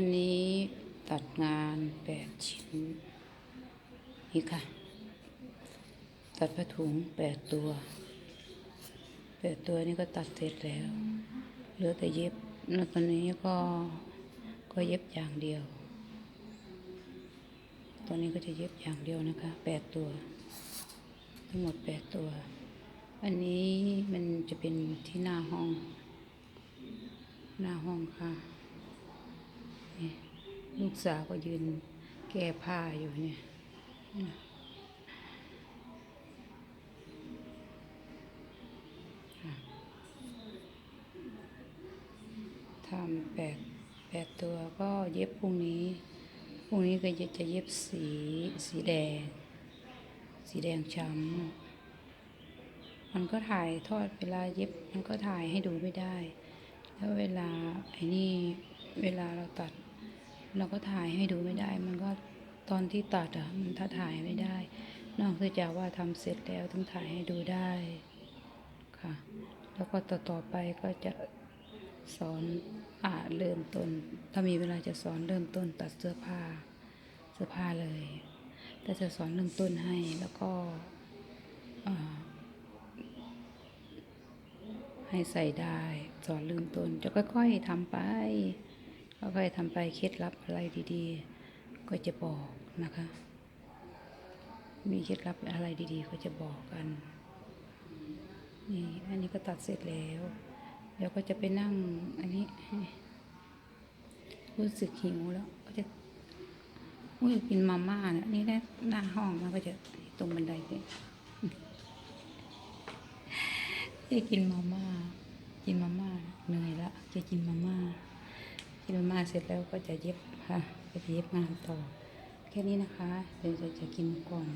อันนี้ตัดงานแปดชิ้น นี่ค่ะ ตัดผ้าถุงแปดตัวแปดตัวนี้ก็ตัดเสร็จแล้ว เหลือแต่เย็บ แล้วตอนนี้ก็ก็เย็บอย่างเดียวตอนนี้ก็จะเย็บอย่างเดียวนะคะแปดตัว ทั้งหมดแปดตัว อันนี้มันจะเป็นที่หน้าห้อง หน้าห้องค่ะ ลูกสาวก็ยืนแก้ผ้าอยู่เนี่ยทำแปดแปดตัวก็เย็บพรุ่งนี้ พรุ่งนี้ก็จะจะเย็บสีสีแดง สีแดงช้ำมันก็ถ่ายทอดเวลาเย็บมันก็ถ่ายให้ดูไม่ได้ แล้วเวลาไอ้นี่เวลาเราตัด เราก็ถ่ายให้ดูไม่ได้ มันก็ตอนที่ตัดอะมันถ้าถ่ายไม่ได้ นอกจากว่าทำเสร็จแล้วต้องถ่ายให้ดูได้ค่ะ แล้วก็ต่อต่อไปก็จะสอนอ่าเริ่มต้น ถ้ามีเวลาจะสอนเริ่มต้นตัดเสื้อผ้าเสื้อผ้าเลย แต่จะสอนเริ่มต้นให้แล้วก็ให้ใส่ได้ สอนลืมต้นจะค่อยๆทำไป ค่อยๆทำไปเคล็ดลับอะไรดีๆ ก็จะบอกนะคะ มีเคล็ดลับอะไรดีๆ ก็จะบอกกัน นี่อันนี้ก็ตัดเสร็จแล้ว เดี๋ยวก็จะไปนั่งอันนี้ รู้สึกหิวแล้ว ก็จะอุ้ยกินมาม่าเนี่ยนี่แหละหน้าห้องมันก็จะตรงบันไดเนี่ยจะกินมาม่า กินมาม่าเหนื่อยละจะกินมาม่า กินมามาเสร็จแล้วก็จะเย็บค่ะก็จะเย็บงานต่อ แค่นี้นะคะเดี๋ยวจะจะกินก่อน